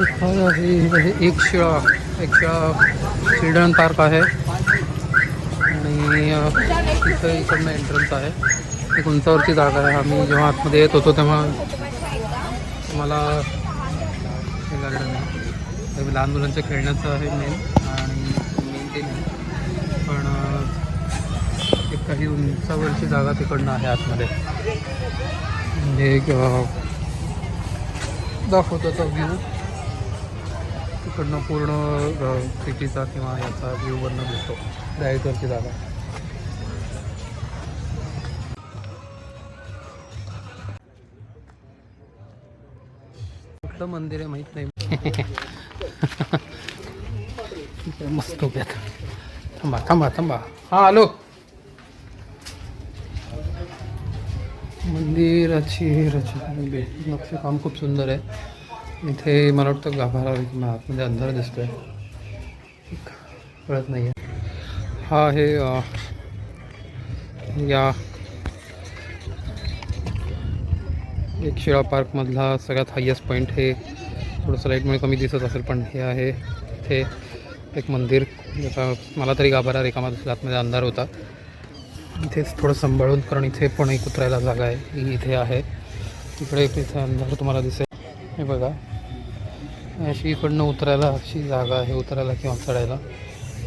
काय आहे एक शिळा एक शिळा चिल्ड्रन पार्क आहे. आणि तिथं इकडनं एंट्रन्स आहे. एक उंचावरची जागा आहे. आम्ही जेव्हा आतमध्ये येत होतो तेव्हा मला हे गार्डन आहे. लहान मुलांच्या खेळण्याचं आहे मेन आणि मेन ते नाही पण एक काही उंचावरची जागा तिकडनं आहे आतमध्ये. म्हणजे एक, दाखवतो तो व्ह्यू तिकडनं पूर्ण सिटीचा किंवा याचा व्ह्यूवरनं दिसतो. डायरेक्टवरची जागा. कुठलं मंदिर आहे माहीत नाही. मस्त उभ्यात थांबा थांबा थांबा. हां आलो. मंदिराची रचना नक्षीकाम खूप सुंदर आहे. इथे मला वाटतं गाभारा किंवा आतमध्ये म्हणजे अंधार दिसतोय. कळत नाही आहे हा आहे या एक शिळा पार्कमधला सगळ्यात हायेस्ट पॉईंट हे थोडंसं लाईटमुळे कमी दिसत असेल पण हे आहे इथे एक मंदिर. ज्याचा मला तरी गाभारा रिकामा दिसला आतमध्ये अंधार होता. इथेच थोडं सांभाळून कारण इथे पण एक उतरायला जागा आहे. ही इथे आहे. तिकडे इथे अंधार तुम्हाला दिसेल. हे बघा. अशी इकडनं उतरायला अशी जागा आहे उतरायला किंवा चढायला.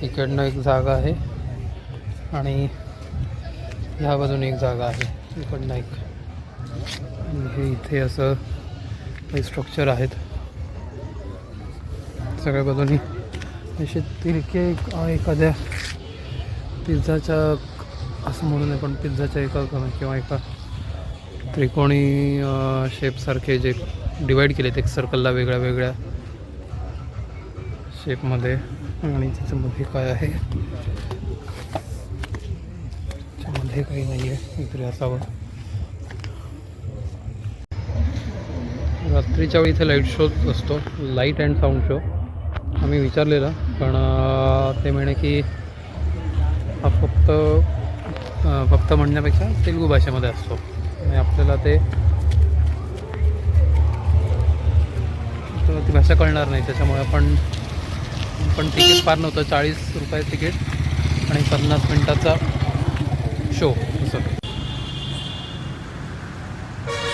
इकडनं एक जागा आहे आणि ह्या बाजूने एक जागा आहे इकडनं एक. हे इथे असं काही स्ट्रक्चर आहेत. सगळ्या बाजूनी. असे तिरके एखाद्या पिझ्झाच्या असं म्हणून आहे पण पिझ्झाच्या एका किंवा एका त्रिकोणी शेपसारखे जे डिवाईड आहेत एक सर्कलला वेगळ्या वेगळ्या. शेपमध्ये आणि त्याच्यामध्ये काय आहे? त्याच्यामध्ये काही नाही आहे इकडे असावं. रात्रीच्या वेळी इथे लाइट शो असतो लाइट अँड साऊंड शो आम्ही विचारलेला पण ते म्हणे की हा फक्त फक्त म्हणण्यापेक्षा तेलुगू भाषेमध्ये असतो. आणि आपल्याला ते ती भाषा कळणार नाही त्याच्यामुळे आपण पण तिकीट फार नव्हतं. चाळीस रुपये तिकीट आणि पन्नास मिनटाचा शो